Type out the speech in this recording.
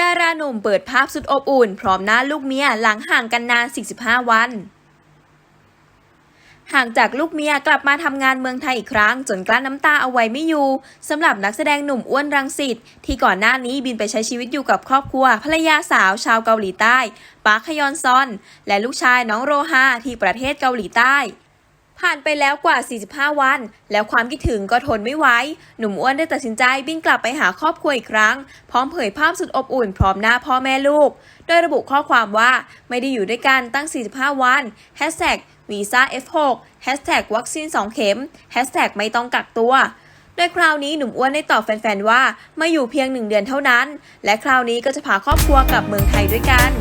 ดาราหนุ่มเปิดภาพสุดอบอุ่น พร้อมหน้าลูกเมียหลังห่างกันนาน 45 วัน ห่างจากลูกเมียกลับมาทำงานเมืองไทยอีกครั้ง จนกลั้นน้ำตาเอาไว้ไม่อยู่สำหรับนักแสดงหนุ่มอ้วนรังสิตที่ก่อนหน้านี้บินไปใช้ชีวิตอยู่กับครอบครัว ภรรยาสาวชาวเกาหลีใต้ปาร์คฮยอนซอน และลูกชายน้องโรฮาที่ประเทศเกาหลีใต้ ผ่านไปแล้วกว่า 45 วัน แล้วความคิดถึงก็ทนไม่ไหว หนุ่มอ้วนได้ตัดสินใจบินกลับไปหาครอบครัวอีกครั้ง พร้อมเผยภาพสุดอบอุ่นพร้อมหน้าพ่อแม่ลูก โดยระบุข้อความว่าไม่ได้อยู่ด้วยกันตั้ง 45 วัน Hashtag วีซ่า F6 Hashtag วัคซีน 2 เข็ม Hashtag ไม่ต้องกักตัวโดยคราวนี้หนุ่มอ้วนได้ตอบแฟนๆว่ามาอยู่เพียงหนึ่งเดือนเท่านั้น และคราวนี้ก็จะพาครอบครัวกลับเมืองไทยด้วยกัน